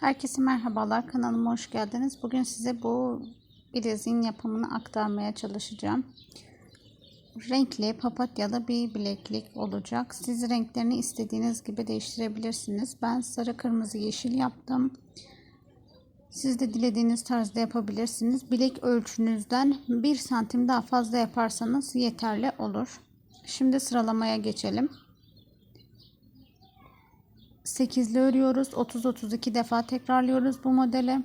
Herkese merhabalar kanalıma hoş geldiniz. Bugün size bu bileziğin yapımını aktarmaya çalışacağım. Renkli papatyalı bir bileklik olacak. Siz renklerini istediğiniz gibi değiştirebilirsiniz. Ben sarı kırmızı yeşil yaptım. Siz de dilediğiniz tarzda yapabilirsiniz. Bilek ölçünüzden 1 santim daha fazla yaparsanız yeterli olur. Şimdi sıralamaya geçelim. 8'li örüyoruz. 30-32 defa tekrarlıyoruz bu modeli.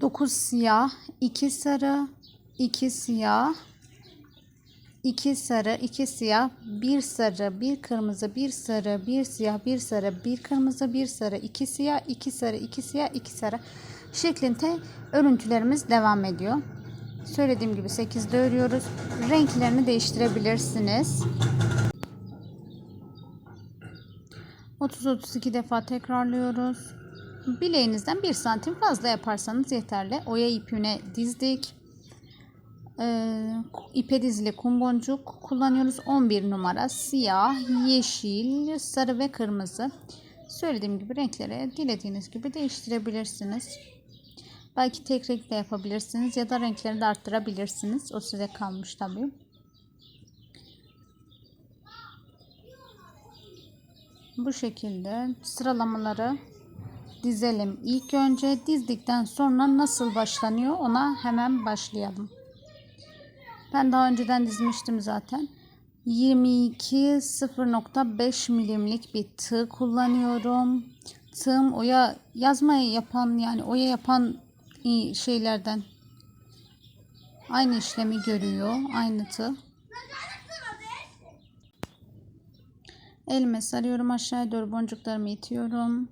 9 siyah, 2 sarı, 2 siyah, 2 sarı, 2 siyah, 1 sarı, 1 kırmızı, 1 sarı, 1 siyah, 1 sarı, 1 kırmızı, 1 sarı, 2 siyah, 2 sarı, 2 siyah, 2 sarı şeklinde örüntülerimiz devam ediyor. Söylediğim gibi 8'de örüyoruz. Renklerini değiştirebilirsiniz. 30-32 defa tekrarlıyoruz. Bileğinizden 1 santim fazla yaparsanız yeterli. Oya ipine dizdik. Ee, ipe dizili kum boncuk kullanıyoruz. 11 numara siyah, yeşil, sarı ve kırmızı. Söylediğim gibi renkleri dilediğiniz gibi değiştirebilirsiniz. Belki tek renkle yapabilirsiniz ya da renkleri de arttırabilirsiniz. O size kalmış tabii. Bu şekilde sıralamaları dizelim. İlk önce dizdikten sonra nasıl başlanıyor ona hemen başlayalım. Ben daha önceden dizmiştim zaten. 22 0.5 milimlik bir tığ kullanıyorum. Tığım oya yazmayı yapan yani oya yapan şeylerden aynı işlemi görüyor. Aynı tığ. Elime sarıyorum aşağıya doğru boncuklarımı itiyorum.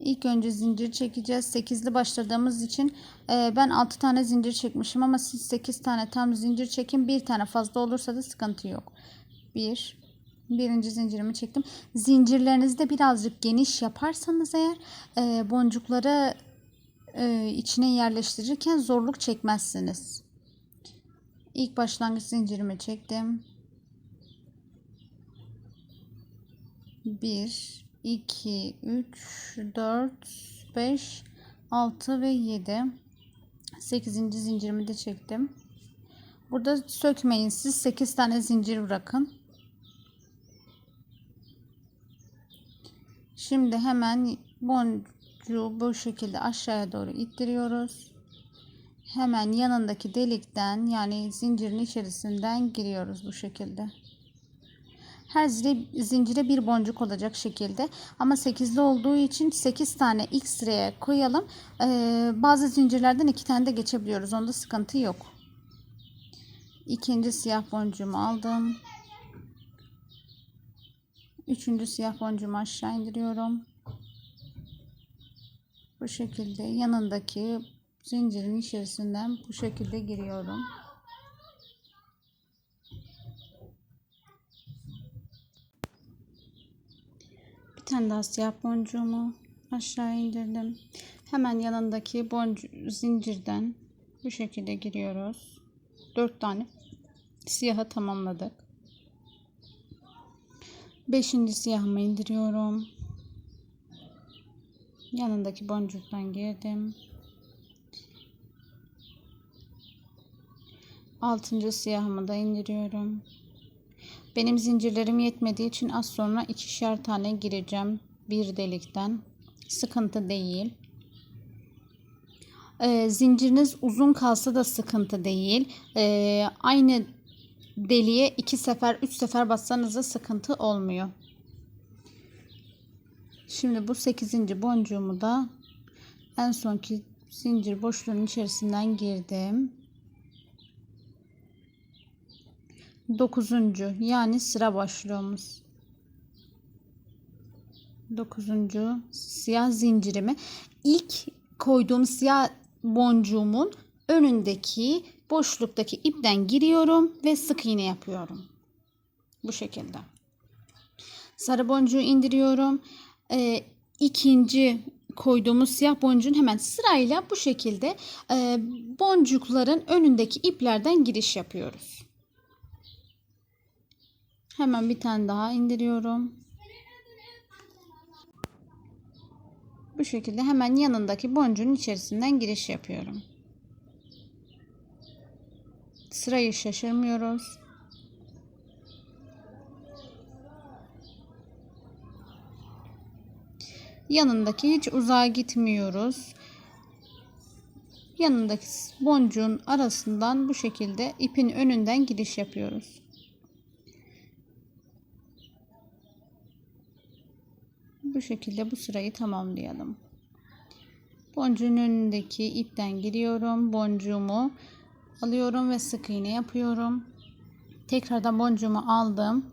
İlk önce zincir çekeceğiz. 8'li başladığımız için e, ben 6 tane zincir çekmişim ama siz 8 tane tam zincir çekin. Bir tane fazla olursa da sıkıntı yok. 1 Birinci zincirimi çektim. Zincirlerinizi de birazcık geniş yaparsanız eğer e, boncukları e, içine yerleştirirken zorluk çekmezsiniz. İlk başlangıç zincirimi çektim. 1 2 3 4 5 6 ve 7 8. zincirimi de çektim. Burada sökmeyin. Siz 8 tane zincir bırakın. Şimdi hemen boncuğu bu şekilde aşağıya doğru ittiriyoruz hemen yanındaki delikten yani zincirin içerisinden giriyoruz bu şekilde. Her zincire bir boncuk olacak şekilde ama 8'li olduğu için 8 tane ilk sıraya koyalım. Ee, bazı zincirlerden 2 tane de geçebiliyoruz. Onda sıkıntı yok. İkinci siyah boncuğumu aldım. Üçüncü siyah boncuğumu aşağı indiriyorum. Bu şekilde yanındaki zincirin içerisinden bu şekilde giriyorum. Bir tane daha siyah boncuğumu aşağı indirdim. Hemen yanındaki boncu zincirden bu şekilde giriyoruz. 4 tane siyahı tamamladık. Beşinci siyahımı indiriyorum. Yanındaki boncuktan girdim. Altıncı siyahımı da indiriyorum. Benim zincirlerim yetmediği için az sonra ikişer tane gireceğim bir delikten. Sıkıntı değil. Ee, zinciriniz uzun kalsa da sıkıntı değil. Ee, aynı deliğe iki sefer, üç sefer bassanız da sıkıntı olmuyor. Şimdi bu sekizinci boncuğumu da en sonki zincir boşluğunun içerisinden girdim. Dokuzuncu yani sıra başlığımız. Dokuzuncu siyah zincirimi ilk koyduğum siyah boncuğumun önündeki boşluktaki ipten giriyorum ve sık iğne yapıyorum. Bu şekilde. Sarı boncuğu indiriyorum. Ee, ikinci koyduğumuz siyah boncuğun hemen sırayla bu şekilde e, boncukların önündeki iplerden giriş yapıyoruz. Hemen bir tane daha indiriyorum. Bu şekilde hemen yanındaki boncuğun içerisinden giriş yapıyorum. Sırayı şaşırmıyoruz. Yanındaki hiç uzağa gitmiyoruz. Yanındaki boncuğun arasından bu şekilde ipin önünden giriş yapıyoruz. Bu şekilde bu sırayı tamamlayalım. Boncuğun önündeki ipten giriyorum. Boncuğumu alıyorum ve sık iğne yapıyorum. Tekrardan boncuğumu aldım.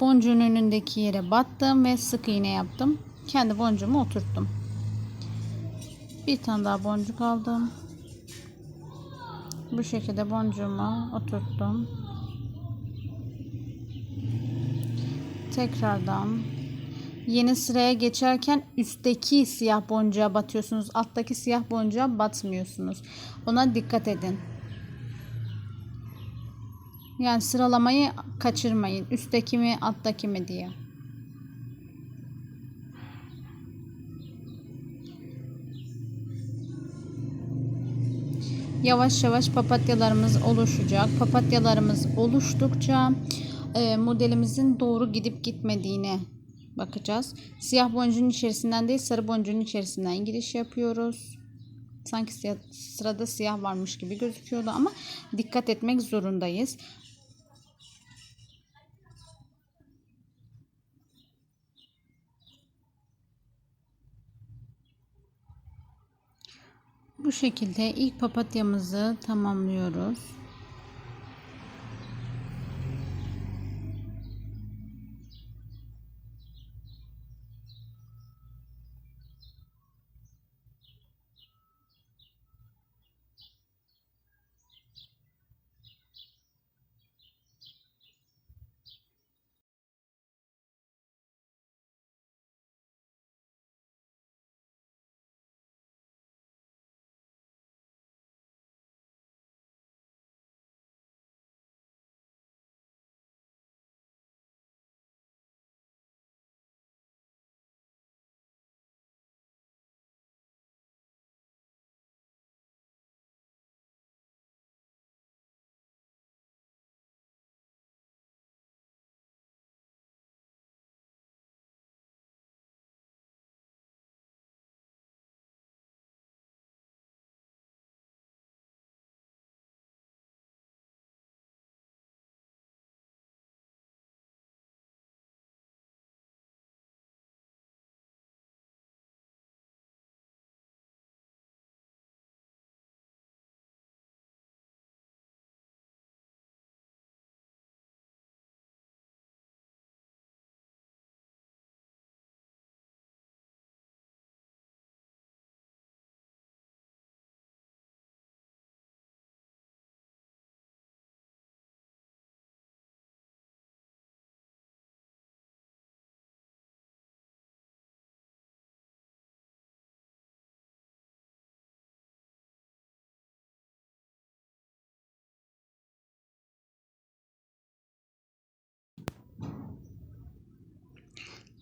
Boncuğun önündeki yere battım ve sık iğne yaptım. Kendi boncuğumu oturttum. Bir tane daha boncuk aldım. Bu şekilde boncuğumu oturttum. Tekrardan yeni sıraya geçerken üstteki siyah boncuğa batıyorsunuz. Alttaki siyah boncuğa batmıyorsunuz. Ona dikkat edin. Yani sıralamayı kaçırmayın. Üstteki mi alttaki mi diye. Yavaş yavaş papatyalarımız oluşacak. Papatyalarımız oluştukça e, modelimizin doğru gidip gitmediğine bakacağız. Siyah boncuğun içerisinden değil sarı boncuğun içerisinden giriş yapıyoruz. Sanki siyah, sırada siyah varmış gibi gözüküyordu ama dikkat etmek zorundayız. Bu şekilde ilk papatyamızı tamamlıyoruz.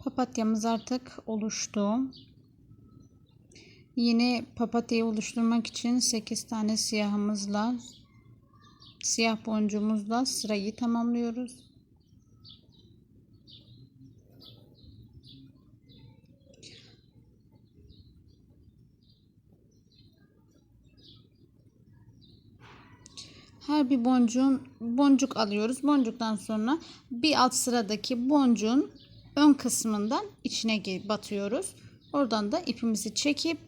Papatyamız artık oluştu. Yeni papatyayı oluşturmak için 8 tane siyahımızla siyah boncuğumuzla sırayı tamamlıyoruz. Her bir boncuğun boncuk alıyoruz. Boncuktan sonra bir alt sıradaki boncuğun ön kısmından içine batıyoruz. Oradan da ipimizi çekip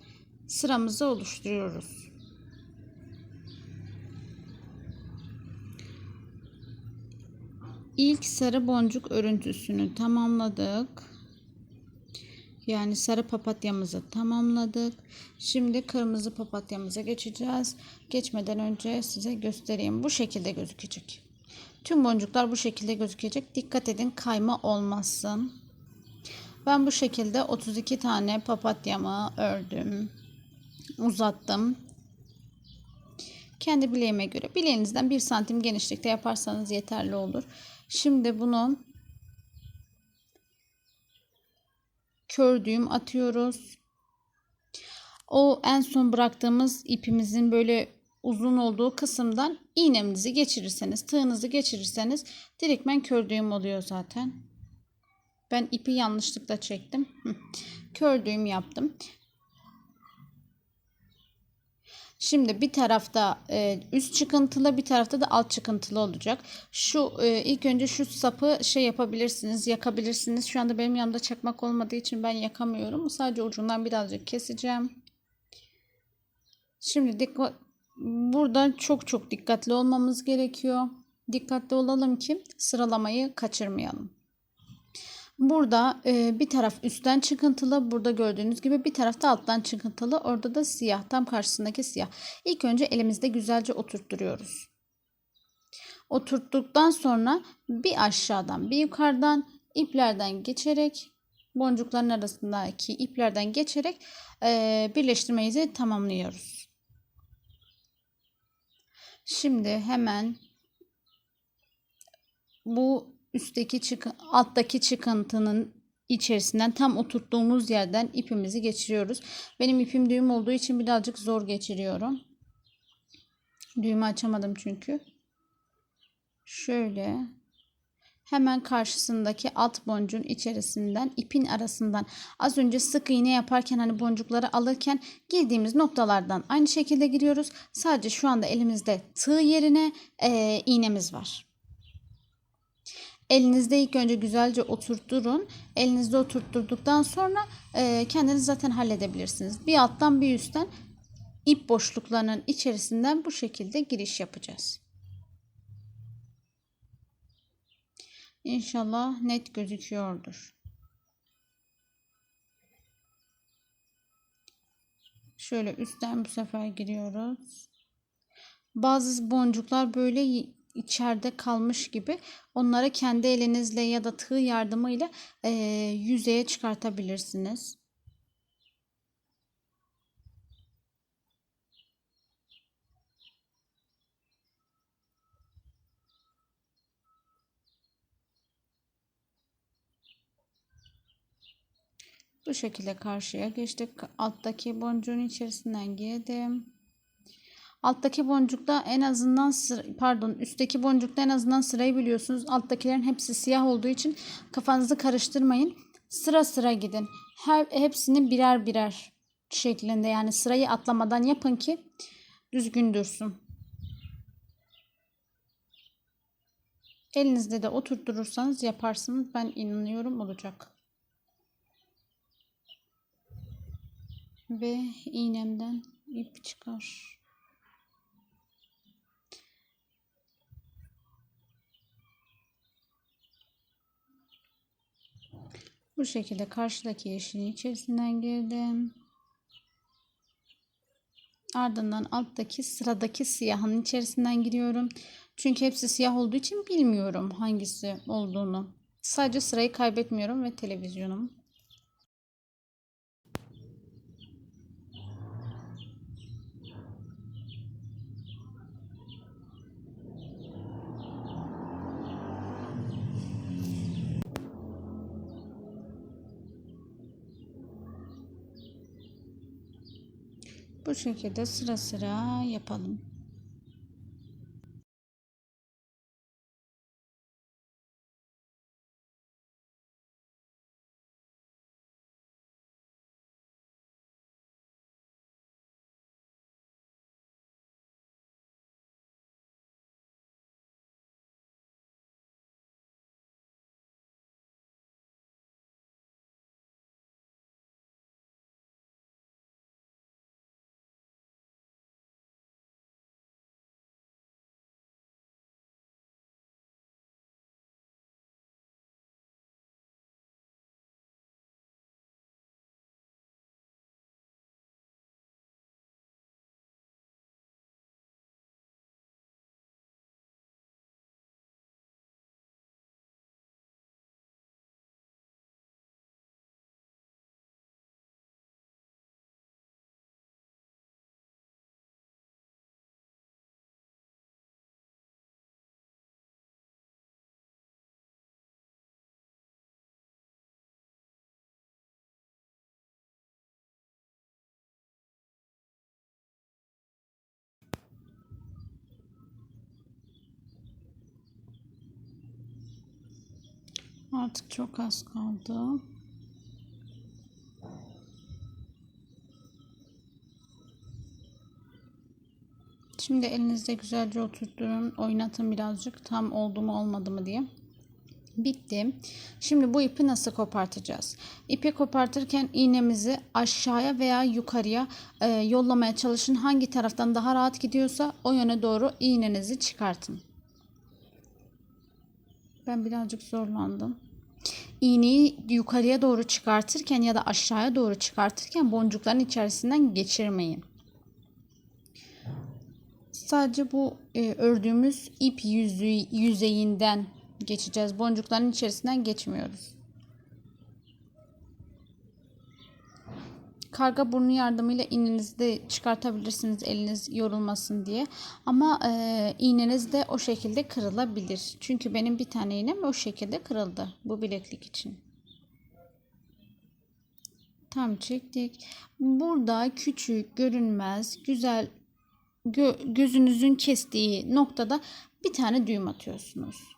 sıramızı oluşturuyoruz. İlk sarı boncuk örüntüsünü tamamladık. Yani sarı papatyamızı tamamladık. Şimdi kırmızı papatyamıza geçeceğiz. Geçmeden önce size göstereyim. Bu şekilde gözükecek. Tüm boncuklar bu şekilde gözükecek. Dikkat edin kayma olmasın. Ben bu şekilde 32 tane papatyamı ördüm. Uzattım. Kendi bileğime göre bileğinizden 1 santim genişlikte yaparsanız yeterli olur. Şimdi bunu kör düğüm atıyoruz. O en son bıraktığımız ipimizin böyle uzun olduğu kısımdan iğnemizi geçirirseniz, tığınızı geçirirseniz direktmen kör düğüm oluyor zaten. Ben ipi yanlışlıkla çektim. Kör düğüm yaptım. Şimdi bir tarafta e, üst çıkıntılı bir tarafta da alt çıkıntılı olacak. Şu e, ilk önce şu sapı şey yapabilirsiniz, yakabilirsiniz. Şu anda benim yanımda çakmak olmadığı için ben yakamıyorum. Sadece ucundan birazcık keseceğim. Şimdi dikkat burada çok çok dikkatli olmamız gerekiyor. Dikkatli olalım ki sıralamayı kaçırmayalım. Burada e, bir taraf üstten çıkıntılı. Burada gördüğünüz gibi bir tarafta alttan çıkıntılı. Orada da siyah. Tam karşısındaki siyah. İlk önce elimizde güzelce oturtturuyoruz. Oturttuktan sonra bir aşağıdan bir yukarıdan iplerden geçerek boncukların arasındaki iplerden geçerek e, birleştirmeyi tamamlıyoruz. Şimdi hemen bu üstteki çıkın, alttaki çıkıntının içerisinden tam oturttuğumuz yerden ipimizi geçiriyoruz. Benim ipim düğüm olduğu için birazcık zor geçiriyorum. Düğümü açamadım çünkü. Şöyle hemen karşısındaki alt boncuğun içerisinden ipin arasından az önce sık iğne yaparken hani boncukları alırken girdiğimiz noktalardan aynı şekilde giriyoruz. Sadece şu anda elimizde tığ yerine e, iğnemiz var. Elinizde ilk önce güzelce oturtturun. Elinizde oturtturduktan sonra e, kendiniz zaten halledebilirsiniz. Bir alttan bir üstten ip boşluklarının içerisinden bu şekilde giriş yapacağız. İnşallah net gözüküyordur. Şöyle üstten bu sefer giriyoruz. Bazı boncuklar böyle içeride kalmış gibi onları kendi elinizle ya da tığ yardımıyla e, yüzeye çıkartabilirsiniz. Bu şekilde karşıya geçtik. Alttaki boncuğun içerisinden girdim. Alttaki boncukta en azından pardon üstteki boncukta en azından sırayı biliyorsunuz. Alttakilerin hepsi siyah olduğu için kafanızı karıştırmayın. Sıra sıra gidin. Her hepsini birer birer şeklinde yani sırayı atlamadan yapın ki düzgün dursun. Elinizde de oturtturursanız yaparsınız. Ben inanıyorum olacak. Ve iğnemden ip çıkar. Bu şekilde karşıdaki yeşilin içerisinden girdim. Ardından alttaki sıradaki siyahın içerisinden giriyorum. Çünkü hepsi siyah olduğu için bilmiyorum hangisi olduğunu. Sadece sırayı kaybetmiyorum ve televizyonum. Bu şekilde sıra sıra yapalım. Artık çok az kaldı. Şimdi elinizde güzelce oturtturun. Oynatın birazcık. Tam oldu mu olmadı mı diye. Bitti. Şimdi bu ipi nasıl kopartacağız? İpi kopartırken iğnemizi aşağıya veya yukarıya e, yollamaya çalışın. Hangi taraftan daha rahat gidiyorsa o yöne doğru iğnenizi çıkartın. Ben birazcık zorlandım. İğneyi yukarıya doğru çıkartırken ya da aşağıya doğru çıkartırken boncukların içerisinden geçirmeyin. Sadece bu e, ördüğümüz ip yüzü, yüzeyinden geçeceğiz. Boncukların içerisinden geçmiyoruz. Karga burnu yardımıyla iğnenizi de çıkartabilirsiniz eliniz yorulmasın diye. Ama e, iğneniz de o şekilde kırılabilir. Çünkü benim bir tane iğnem o şekilde kırıldı bu bileklik için. Tam çektik. Burada küçük, görünmez, güzel gö- gözünüzün kestiği noktada bir tane düğüm atıyorsunuz.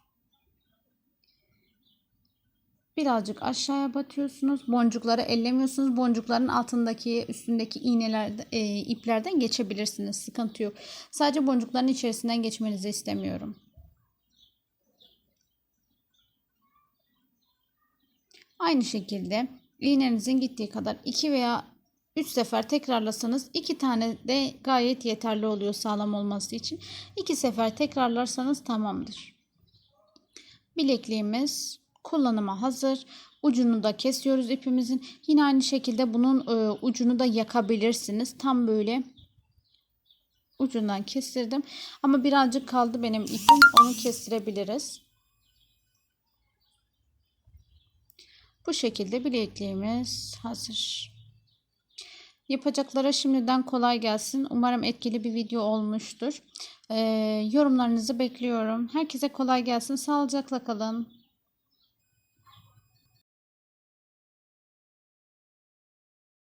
Birazcık aşağıya batıyorsunuz. Boncukları ellemiyorsunuz. Boncukların altındaki, üstündeki iğneler, e, iplerden geçebilirsiniz. Sıkıntı yok. Sadece boncukların içerisinden geçmenizi istemiyorum. Aynı şekilde iğnenizin gittiği kadar 2 veya 3 sefer tekrarlasanız 2 tane de gayet yeterli oluyor sağlam olması için. 2 sefer tekrarlarsanız tamamdır. Bilekliğimiz kullanıma hazır. Ucunu da kesiyoruz ipimizin. Yine aynı şekilde bunun e, ucunu da yakabilirsiniz. Tam böyle ucundan kestirdim. Ama birazcık kaldı benim ipim. Onu kestirebiliriz. Bu şekilde bilekliğimiz hazır. Yapacaklara şimdiden kolay gelsin. Umarım etkili bir video olmuştur. Ee, yorumlarınızı bekliyorum. Herkese kolay gelsin. Sağlıcakla kalın.